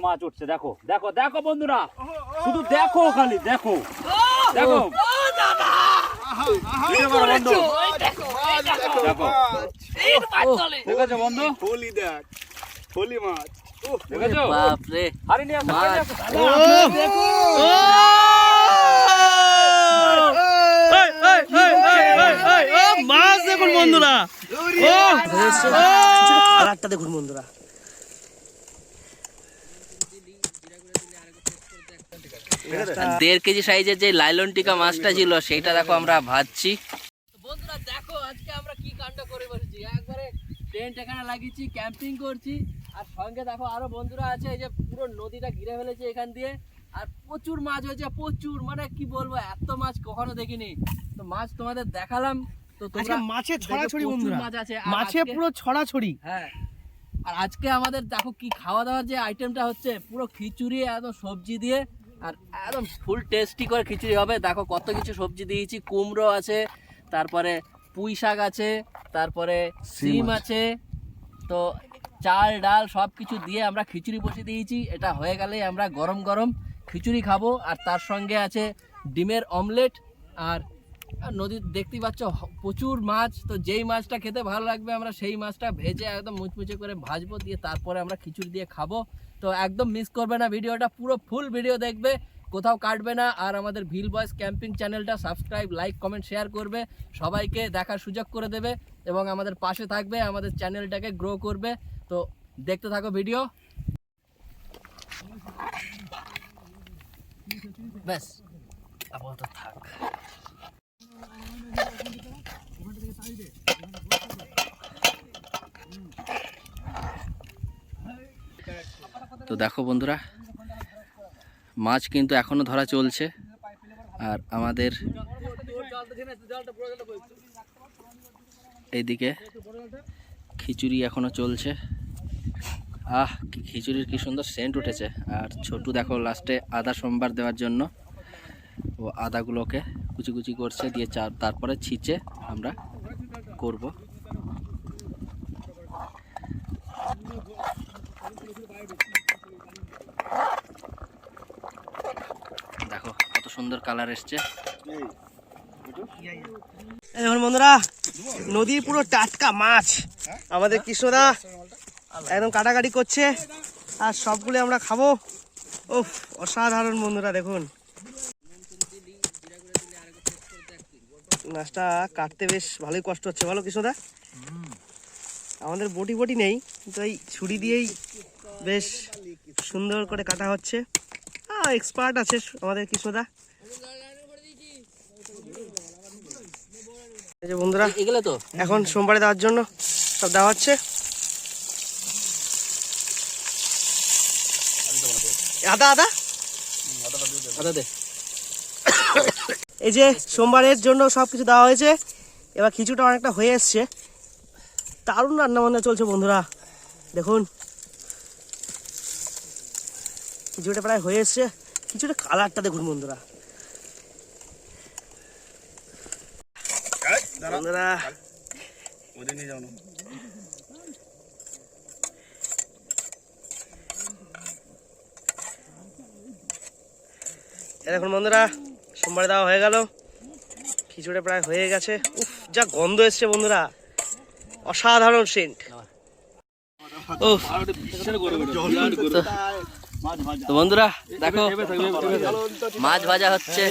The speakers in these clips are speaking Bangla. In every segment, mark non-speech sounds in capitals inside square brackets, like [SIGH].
মাছ উঠছে দেখো দেখো দেখো বন্ধুরা শুধু দেখো খালি দেখো দেখো বন্ধু দেখো দেখেছ বন্ধু হোলি দেখ হোলি মাছ দেখুন বন্ধুরা দেখুন বন্ধুরা দেড় কেজি সাইজের যে লাইলন টিকা মাছটা ছিল সেটা দেখো আমরা ভাজছি। বন্ধুরা দেখো আজকে আমরা কি কাণ্ড করে বসেছি। একবারে টেন্ট এখানে লাগিয়েছি ক্যাম্পিং করছি। আর সঙ্গে দেখো আরও বন্ধুরা আছে এই যে পুরো নদীটা ঘিরে ফেলেছে এখান দিয়ে। আর প্রচুর মাছ হয়েছে প্রচুর। মানে কি বলব এত মাছ কখনো দেখিনি। তো মাছ তোমাদের দেখালাম। তো আজকে তোমরা দেখো ছড়াছড়ি বন্ধুরা। মাছ আছে। মাছে পুরো ছড়াছড়ি। হ্যাঁ। আর আজকে আমাদের দেখো কি খাওয়া দাওয়ার যে আইটেমটা হচ্ছে পুরো খিচুড়ি একদম সবজি দিয়ে। আর একদম ফুল টেস্টি করে খিচুড়ি হবে। দেখো কত কিছু সবজি দিয়েছি। কুমড়ো আছে তারপরে পুঁই শাক আছে তারপরে সিম আছে। তো চাল ডাল সব কিছু দিয়ে আমরা খিচুড়ি বসে দিয়েছি। এটা হয়ে গেলে আমরা গরম গরম খিচুড়ি খাব। আর তার সঙ্গে আছে ডিমের অমলেট আর আর নদীর দেখতেই পাচ্ছ প্রচুর মাছ। তো যেই মাছটা খেতে ভালো লাগবে, আমরা সেই মাছটা ভেজে একদম মুচমুচে করে ভাজবো, দিয়ে তারপরে আমরা খিচুড়ি দিয়ে খাব। তো একদম মিস করবে না ভিডিওটা, পুরো ফুল ভিডিও দেখবে। কোথাও কাটবে না। আর আমাদের ভিল বয়েস ক্যাম্পিং চ্যানেলটা সাবস্ক্রাইব লাইক কমেন্ট শেয়ার করবে। সবাইকে দেখার সুযোগ করে দেবে এবং আমাদের পাশে থাকবে, আমাদের চ্যানেলটাকে গ্রো করবে। তো দেখতে থাকো ভিডিও ব্যাস, আপাতত থাক। তো দেখো বন্ধুরা, মাছ কিন্তু এখনও ধরা চলছে। আর আমাদের এইদিকে খিচুড়ি এখনও চলছে। আহ খিচুড়ির কি সুন্দর সেন্ট উঠেছে। আর ছোটু দেখো লাস্টে আদা সোমবার দেওয়ার জন্য। ও আদাগুলোকে কুচি কুচি করছে, দিয়ে তারপরে ছিচে আমরা করব। দেখো, কত সুন্দর কালার এসছে। বন্ধুরা নদীর পুরো টাটকা মাছ। আমাদের কৃষ্ণদা একদম কাটাকাটি করছে, আর সবগুলো আমরা খাব। উফ, অসাধারণ বন্ধুরা, দেখুন। মাছটা কাটতে বেশ ভালোই কষ্ট হচ্ছে। বলো কৃষ্ণদা আমাদের বটি বটি নেই কিন্তু এই ছুরি দিয়েই বেশ সুন্দর করে কাটা হচ্ছে। এক্সপার্ট আছে আমাদের যে বন্ধুরা এগুলো তো? এখন সোমবারে দেওয়ার জন্য সব দেওয়া হচ্ছে। আদা আদা? আদা দে। এই যে সোমবারের জন্য সব কিছু দেওয়া হয়েছে এবার খিচুড়িটা অনেকটা হয়ে এসছে। দারুণ রান্না বান্না চলছে বন্ধুরা দেখুন। খিচুড়িটা প্রায় হয়ে এসছে খিচুড়ির কালারটা দেখুন বন্ধুরা। বন্ধুরা। দেখুন বন্ধুরা সোমবারে দেওয়া হয়ে গেল। খিচুড়ি প্রায় হয়ে গেছে। উফ, যা গন্ধ এসছে বন্ধুরা। অসাধারণ সেন্ট। তো বন্ধুরা, দেখো, মাছ ভাজা হচ্ছে।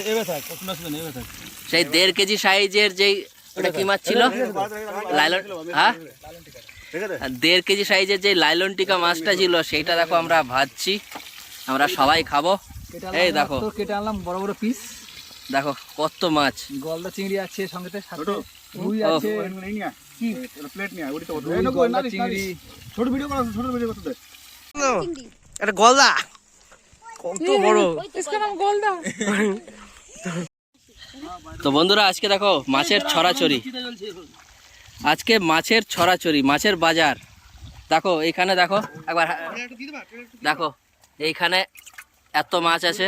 সেই দেড় কেজি সাইজের যেই ওটা কি মাছ ছিল? লাইলন হ্যাঁ? দেড় কেজি সাইজের যে লাইলন টিকা মাছটা ছিল, সেইটা দেখো আমরা ভাজছি। আমরা সবাই খাব। এই দেখো। কেটে আনলাম বড় বড় পিস দেখো কত মাছ। গলদা চিংড়ি আছে সঙ্গে সাথে রুই ও। আছে। প্লেট নিয়ে ওটি তো গলদা চিংড়ি। ছোট ভিডিও করো ছোট ভিডিও করতে একটা গলদা। কত বড়। তো বন্ধুরা আজকে দেখো মাছের ছড়াছড়ি। আজকে মাছের ছড়াছড়ি মাছের বাজার। দেখো এইখানে দেখো একবার দেখো এইখানে এত মাছ আছে।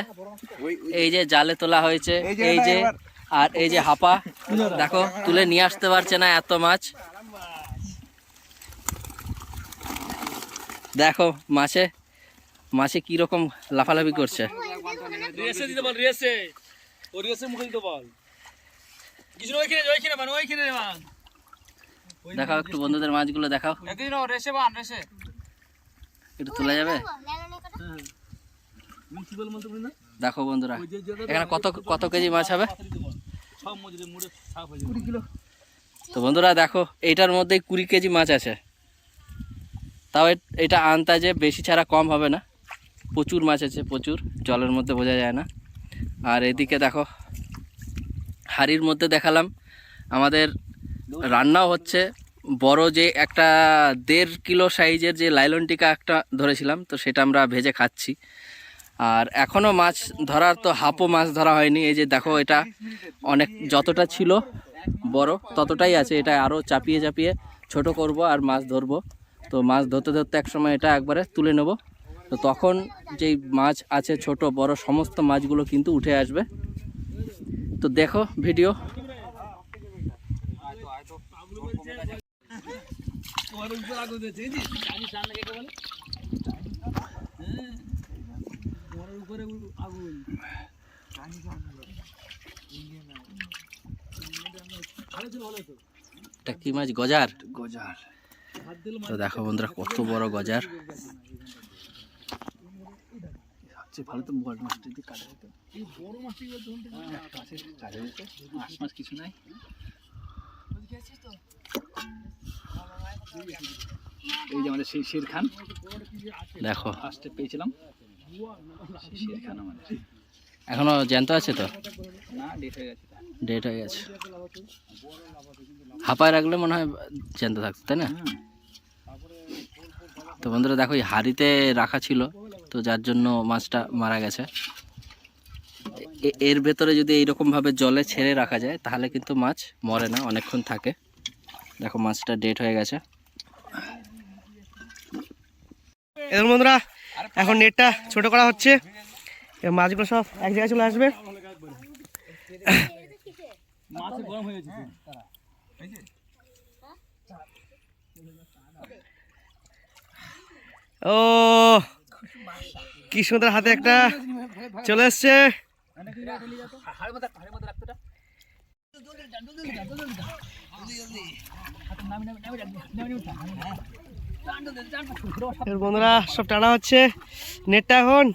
এই যে জালে তোলা হয়েছে এই যে আর এই যে হাপা দেখো তুলে নিয়ে আসতে পারছে না এত মাছ। দেখো মাছে মাছে কি রকম লাফালাফি করছে। দেখাও একটু বন্ধুদের মাছগুলো দেখাও। একটু তোলা যাবে? দেখো বন্ধুরা এখানে কত কত কেজি মাছ হবে? সব মজুরি মুড়ে সাফ হয়ে যাবে। তো বন্ধুরা দেখো এইটার মধ্যে কুড়ি কেজি মাছ আছে। তাও এটা আন্তাজে বেশি ছাড়া কম হবে না। প্রচুর মাছ আছে প্রচুর। জলের মধ্যে বোঝা যায় না। আর এদিকে দেখো হাড়ির মধ্যে দেখালাম আমাদের রান্নাও হচ্ছে। বড় যে একটা দেড় কিলো সাইজের যে লাইলন টিকা একটা ধরেছিলাম তো সেটা আমরা ভেজে খাচ্ছি। আর এখনও মাছ ধরার তো হাফও মাছ ধরা হয়নি। এই যে দেখো এটা অনেক যতটা ছিল বড়, ততটাই আছে। এটা আরও চাপিয়ে চাপিয়ে ছোট করব আর মাছ ধরবো। তো মাছ ধরতে ধরতে একসময় এটা একবারে তুলে নেব। তো তখন যেই মাছ আছে, ছোট, বড়, সমস্ত মাছগুলো কিন্তু উঠে আসবে। তো দেখো ভিডিও। এটা কি মাছ? গজার? গজার। তো দেখো বন্ধুরা কত বড় গজার। সবচেয়ে ভালো তো বড় মাছটা কাটা যেত মাছ মাছ কিছু নাই। এই যে আমাদের শের খান দেখো। ফার্স্টে পেয়েছিলাম। এখনও জ্যান্ত আছে তো? ডেট হয়ে গেছে ডেট হয়ে গেছে। হাঁপায় রাখলে মনে হয় জ্যান্ত থাকতো তাই না? তো বন্ধুরা দেখো এই হাঁড়িতে রাখা ছিল তো যার জন্য মাছটা মারা গেছে। এ- এর ভেতরে যদি এইরকমভাবে জলে ছেড়ে রাখা যায় তাহলে কিন্তু মাছ মরে না অনেকক্ষণ থাকে। দেখো মাছটা ডেট হয়ে গেছে। এদের বন্ধুরা এখন নেটটা ছোট করা হচ্ছে। মাছগুলো সব এক জায়গায় চলে আসবে। ও, কি সুন্দর হাতে একটা চলে এসছে। বন্ধুরা সব টানা হচ্ছে। নেটটা এখন।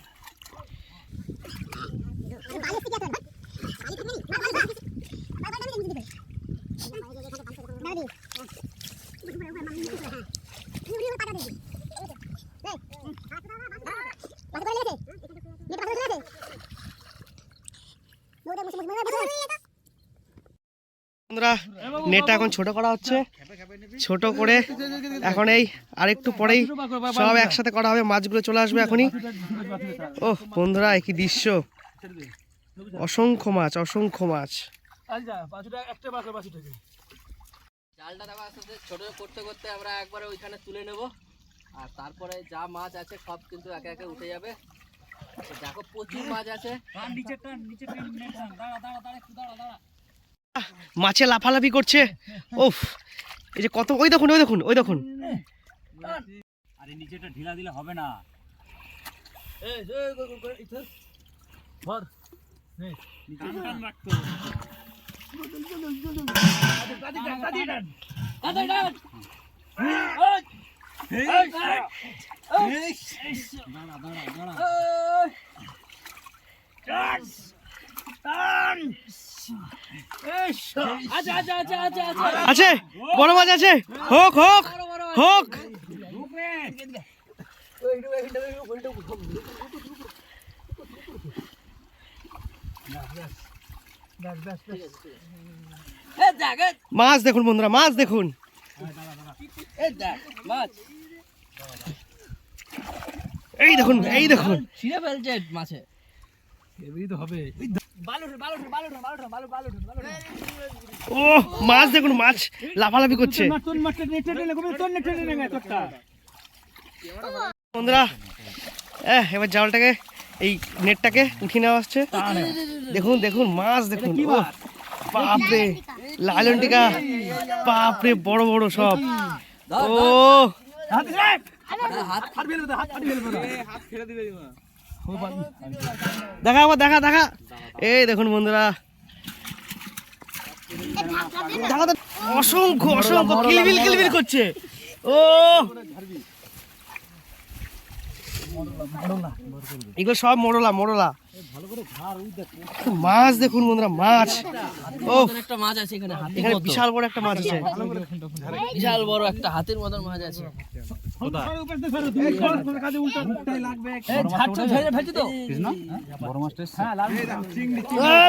নেটটা এখন ছোট করা হচ্ছে। ছোট করে এখন এই আরেকটু পরেই সব একসাথে করা হবে মাছগুলো চলে আসবে এখনই। ও বন্ধুরা একই দৃশ্য। অসংখ্য মাছ অসংখ্য মাছ। একটা জালটা দেখো আস্তে ছোট করতে করতে আমরা একবারে ওইখানে তুলে নেব। আর তারপরে যা মাছ আছে সব কিন্তু একে একে উঠে যাবে। দেখো প্রচুর মাছ আছে। নিচে টান নিচে টান দাঁড়া দাঁড়া দাঁড়া দাঁড়া দাঁড়া। মাছে লাফালাফি করছে ওফ এই যে কত ওই দেখুন ওই দেখুন ওই দেখুন আরে নিচেটা ঢিলা দিলে হবে না দাঁড়া দাঁড়া দাঁড়া আচ্ছা আচ্ছা আচ্ছা আচ্ছা আচ্ছা আছে বড় মাছ আছে। হোক হোক হোক। মাছ দেখুন বন্ধুরা মাছ দেখুন। এই এই দেখুন এই দেখুন। ছিঁড়ে ফেলছে মাছে। এবারই তো হবে। ও মাছ দেখুন মাছ লাফালাফি করছে বন্ধুরা এবার জালটাকে এই নেটটাকে উঠিয়ে নেওয়া হচ্ছে দেখুন দেখুন মাছ দেখুন বাপরে লালন টিকা বাপরে বড় বড় সব ও দেখা আবার দেখা দেখা। এই দেখুন বন্ধুরা। অসংখ্য অসংখ্য। কিলবিল কিলবিল করছে। ও। এগুলো সব মোড়লা মাছ দেখুন বন্ধুরা, মাছ। ও মাছ এখানে বিশাল বড় একটা মাছ আছে। বিশাল বড় একটা হাতির মতন মাছ আছে।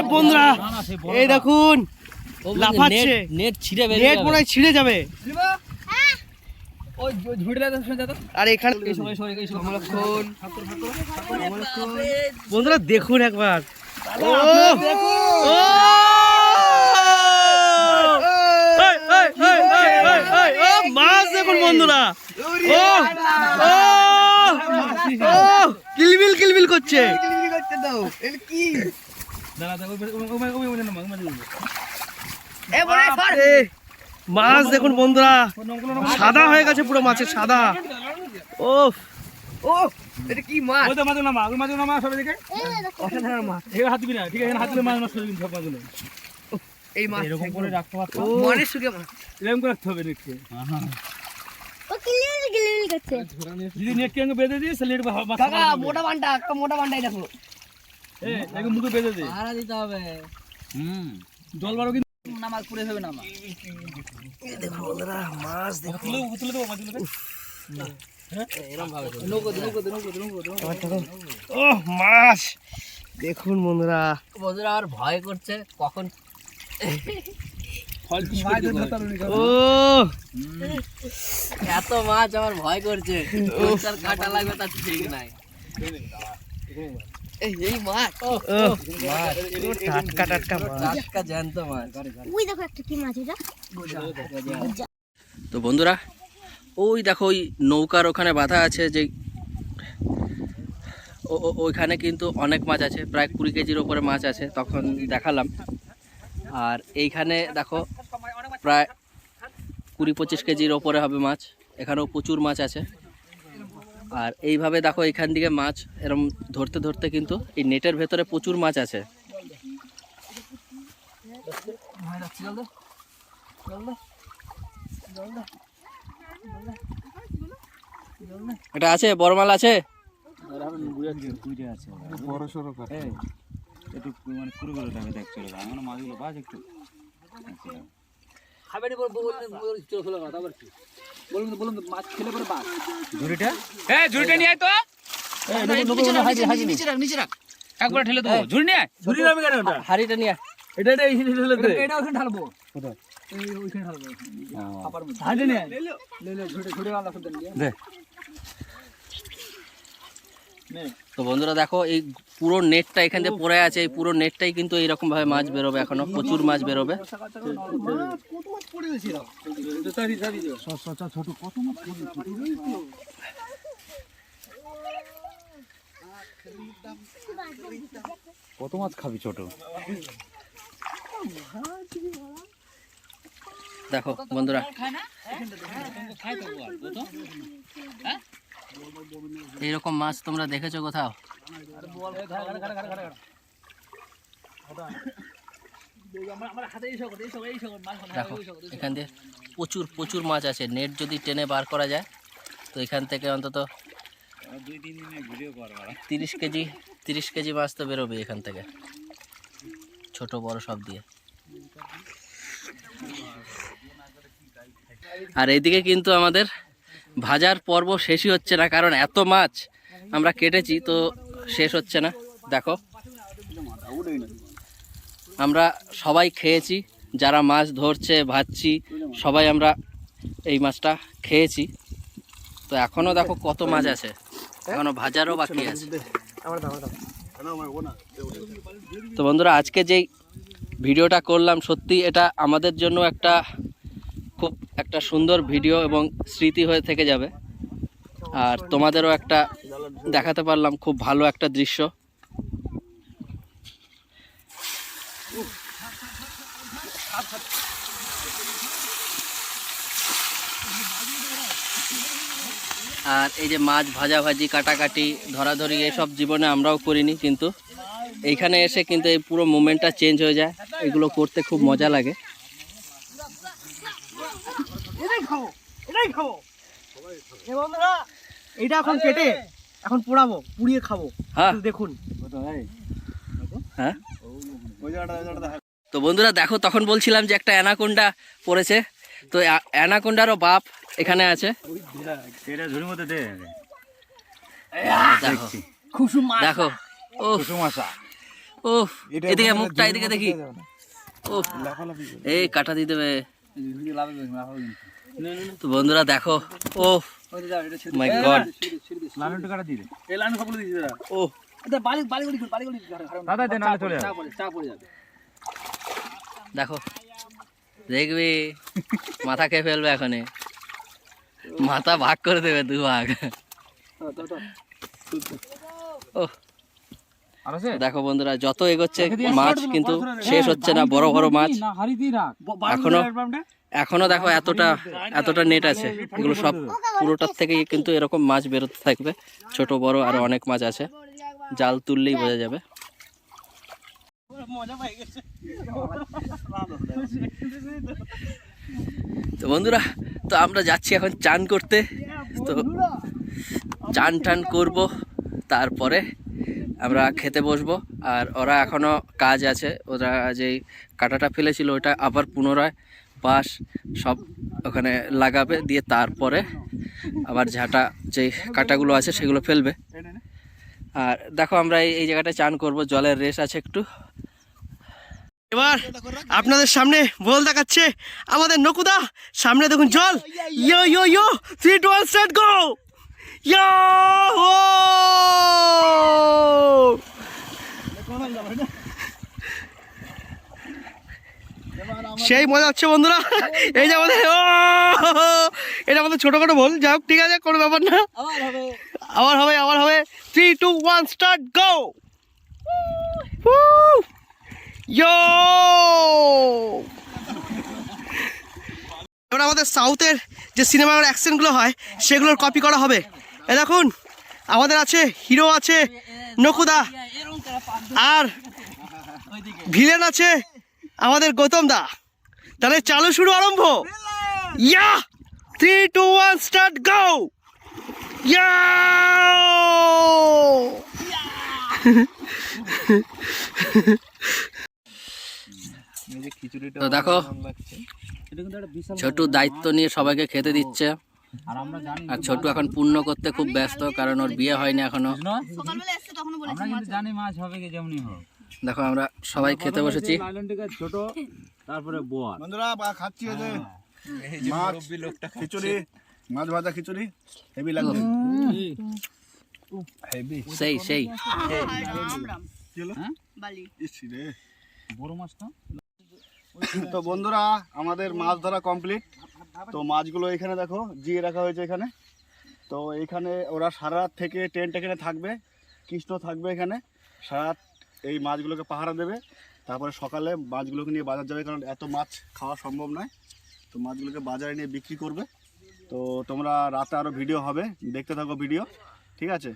বন্ধুরা এই দেখুন লাফাচ্ছে। নেট- ছিঁড়ে নেট যাবে। মনে হয় ছিঁড়ে যাবে ওই ঝুড়িটা তো শুনে যাতো আর এখানে এই সময় এই সময় বন্ধুরা দেখুন ও ও এই, এই, এই, এই, এই, এই, ও, মাছ? দেখুন বন্ধুরা ও ও ও কিলবিল কিলবিল করছে এ, মাছ দেখুন বন্ধুরা সাদা হয়ে গেছে পুরো মাছের সাদা ও এরকম করে রাখতে পারতো? ও ও কিলিল কিলিল করছে। কাকা মোটা বান্ডা একটা মোটা বান্ডাই দেখো। পাহারা দিতে হবে। হুম। নামাজ হবে বন্ধুরা মাছ মাছ। দেখুন বন্ধুরা। বন্ধুরা আর ভয় করছে কখন? [LAUGHS] এত মাছ আমার ভয় করছে। কাটা লাগবে তার ঠিক নাই। এই এই মাছ। ও ও। টাটকা টাটকা টাটকা জ্যান্ত মাছ। ওই দেখো একটা কি মাছ এটা। তো বন্ধুরা ওই দেখো ওই নৌকার ওখানে বাধা আছে যে ওইখানে কিন্তু অনেক মাছ আছে প্রায় কুড়ি কেজির ওপরে মাছ আছে তখন দেখালাম। আর এইখানে দেখো, প্রায় কুড়ি পঁচিশ কেজির ওপরে হবে মাছ। এখানেও প্রচুর মাছ আছে। আর এইভাবে দেখো এখান দিকে মাছ, এরম ধরতে ধরতে কিন্তু এই নেটের ভেতরে প্রচুর মাছ আছে। এটা আছে? বড় মাল আছে একটু মানে কুড়ি করে টাকা দেখ চলে আমার মাছগুলো বাজ একটু। খাবেনি বলুন বলুন বলুন মাছ খেলে পরে বাস ঝুড়িটা? নিচে রাখ নিচে রাখ একবার ঠেলে দেবো। ঝুড়ি নিয়ে ঝুড়ি যাবে কেন ওটা? হাড়িটা নিয়ে আয়। এটা এটা এইখানে ঠেলে দে। এটা ওখানে ঢালবো। কোথায়? এই ওইখানে ঢালবো। আপার মধ্যে। হাঁটে নিয়ে লে লে ঝুড়ে ঝুড়ে আলাদা করে দিয়ে দে। তো বন্ধুরা দেখো এই পুরো নেটটা এখান দিয়ে পড়ে আছে এই পুরো নেটটাই কিন্তু এইরকম ভাবে মাছ বেরোবে এখনও প্রচুর মাছ বেরোবে। কত মাছ খাবি ছোট? দেখো বন্ধুরা এইরকম মাছ তোমরা দেখেছ কোথাও? দেখো, এখান দিয়ে প্রচুর প্রচুর মাছ আছে। নেট যদি টেনে বার করা যায়, তো এখান থেকে অন্তত তিরিশ কেজি তিরিশ কেজি মাছ তো বেরোবে এখান থেকে। ছোট, বড় সব দিয়ে। আর এইদিকে কিন্তু আমাদের ভাজার পর্ব শেষই হচ্ছে না, কারণ এত মাছ আমরা কেটেছি, তো শেষ হচ্ছে না। দেখো, আমরা সবাই খেয়েছি, যারা মাছ ধরছে, ভাজছি, সবাই আমরা এই মাছটা খেয়েছি। তো এখনও দেখো কত মাছ আছে, এখনও ভাজারও বাকি আছে। তো বন্ধুরা, আজকে যেই ভিডিওটা করলাম, সত্যি এটা আমাদের জন্য একটা খুব একটা সুন্দর ভিডিও এবং স্মৃতি হয়ে থেকে যাবে। আর তোমাদেরও একটা দেখাতে পারলাম খুব ভালো একটা দৃশ্য। আর এই যে মাছ ভাজাভাজি, কাটাকাটি, ধরাধরি এসব জীবনে আমরাও করিনি কিন্তু। এইখানে এসে কিন্তু এই পুরো মুমেন্টটা চেঞ্জ হয়ে যায়। এগুলো করতে খুব মজা লাগে এটাই খাব এটাই খাব। এ বন্ধুরা এটা এখন কেটে এখন পোড়াবো পুড়িয়ে খাব। হ্যাঁ। দেখুন। হ্যাঁ? তো বন্ধুরা দেখো তখন বলছিলাম যে একটা অ্যানাকোন্ডা পড়েছে। তো অ্যা- অ্যানাকোন্ডারও বাপ এখানে আছে। দেখো দেখো। ও ও এদিকে মুখটা এদিকে দেখি। ও এই কাটা দিয়ে দেবে তো বন্ধুরা দেখো ও মাই গড লালনটা কাটা দিয়ে দে এই লাইন সবগুলো দাদা ও এটা বালি বালিগুলি বালিগুলি দাদা চলে চা পড়ে চা পড়ে যাবে দেখো দেখবি মাথা খেয়ে ফেলবে এখনই। মাথা ভাগ করে দেবে দু ভাগ। ও। দেখো বন্ধুরা যত এগোচ্ছে মাছ কিন্তু শেষ হচ্ছে না বড় বড় মাছ। দিয়ে এখনও এখনও দেখো এতটা এতটা নেট আছে। এগুলো সব পুরোটার থেকেই কিন্তু এরকম মাছ বেরোতে থাকবে। ছোট, বড় আর অনেক মাছ আছে। জাল তুললেই বোঝা যাবে। তো বন্ধুরা, তো আমরা যাচ্ছি এখন চান করতে। তো চান টান করব, তারপরে আমরা খেতে বসবো। আর ওরা এখনও কাজ আছে, ওরা যেই কাটাটা ফেলেছিল, ওটা আবার পুনরায় বাঁশ সব ওখানে লাগাবে, দিয়ে তারপরে আবার ঝাঁটা যেই কাটাগুলো আছে সেগুলো ফেলবে। আর দেখো আমরা এই জায়গাটায় চান করব, জলের রেস আছে একটু। এবার আপনাদের সামনে বল দেখাচ্ছে আমাদের নকুদা। সামনে দেখুন জল। Yo yo yo three two start go yo সেই মজা হচ্ছে বন্ধুরা। এই যে আমাদের ও! এটা আমাদের ছোটখাটো বল যাই হোক ঠিক আছে কোনো ব্যাপার না। আবার হবে। আবার হবে three two one start go yo এবার আমাদের সাউথের যে সিনেমার অ্যাকশনগুলো হয় সেগুলোর কপি করা হবে। এ দেখুন আমাদের আছে হিরো আছে নকুদা আর ভিলেন আছে আমাদের গৌতম দা। তাহলে চালু শুরু আরম্ভ। Yeah! Three two one start go yeah! তো দেখো ছোটু দায়িত্ব নিয়ে সবাইকে খেতে দিচ্ছে। আর আমরা ছোটু এখন পূর্ণ করতে খুব ব্যস্ত কারণ ওর বিয়ে হয়নি এখনও। জানি মাছ হবে কি যেমনই হোক। দেখো আমরা সবাই খেতে বসেছি। ছোট তারপরে বোয়াল বন্ধুরা বা খাচ্ছি এই যে মাছ খিচুড়ি মাছ ভাজা খিচুড়ি হেভি লাগছে। হেভি। সেই সেই। বড় মাছটা তো বন্ধুরা আমাদের মাছ ধরা কমপ্লিট তো মাছগুলো এখানে দেখো জিয়ে রাখা হয়েছে এখানে। তো এখানে ওরা সারা রাত থেকে টেন্ট এখানে থাকবে কৃষ্ণ থাকবে এখানে। সারা রাত এই মাছগুলোকে পাহারা দেবে। তারপরে সকালে মাছগুলোকে নিয়ে বাজার যাবে, কারণ এত মাছ খাওয়া সম্ভব নয়। তো মাছগুলোকে বাজারে নিয়ে বিক্রি করবে। তো তোমরা রাতে আরও ভিডিও হবে, দেখতে থাকো ভিডিও, ঠিক আছে?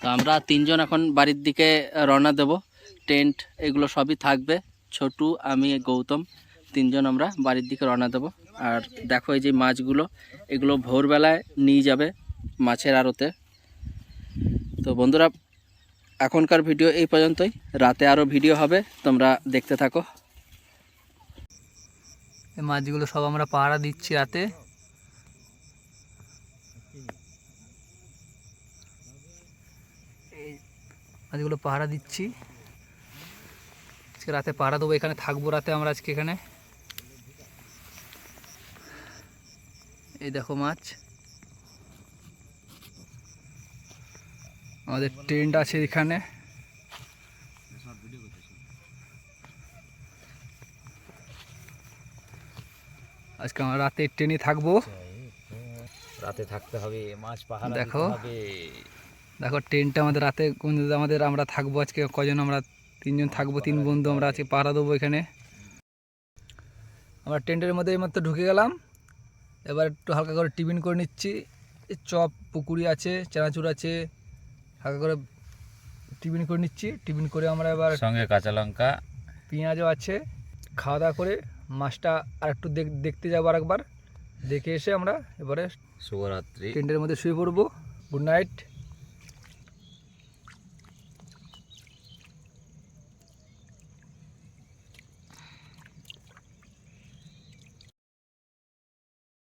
তো আমরা তিনজন এখন বাড়ির দিকে রওনা দেব। টেন্ট এগুলো সবই থাকবে। ছোটু, আমি, গৌতম, তিনজন আমরা বাড়ির দিকে রওনা দেব। আর দেখো এই যে মাছগুলো, এগুলো ভোরবেলায় নিয়ে যাবে মাছের আড়তে। তো বন্ধুরা, এখনকার ভিডিও এই পর্যন্তই। রাতে আরও ভিডিও হবে, তোমরা দেখতে থাকো। এই মাছগুলো সব আমরা পাহারা দিচ্ছি রাতে। মাছগুলো পাহারা দিচ্ছি। আজকে রাতে পাহারা দেবো, এখানে থাকব রাতে আমরা আজকে এখানে। এই দেখো মাছ। আমাদের টেন্ট আছে এখানে। আজকে আমরা রাতে ট্রেনে থাকব। রাতে থাকতে হবে মাছ পাহারা দেখো। দেখো ট্রেনটা আমাদের রাতে কোন আমাদের আমরা থাকব আজকে কজন আমরা তিনজন থাকব তিন বন্ধু আমরা আজকে পাহারা দেবো এখানে। আমরা টেন্টের মধ্যে এইমাত্র ঢুকে গেলাম। এবার একটু হালকা করে টিফিন করে নিচ্ছি। চপ পুকুরি আছে চানাচুর আছে হালকা করে টিফিন করে নিচ্ছি। টিফিন করে আমরা এবার সঙ্গে কাঁচা লঙ্কা। পেঁয়াজও আছে। খাওয়া দাওয়া করে মাছটা আর একটু দেখ- দেখতে যাব আরেকবার। দেখে এসে আমরা এবারে শুভরাত্রি। টেন্টের মধ্যে শুয়ে পড়ব। Good night.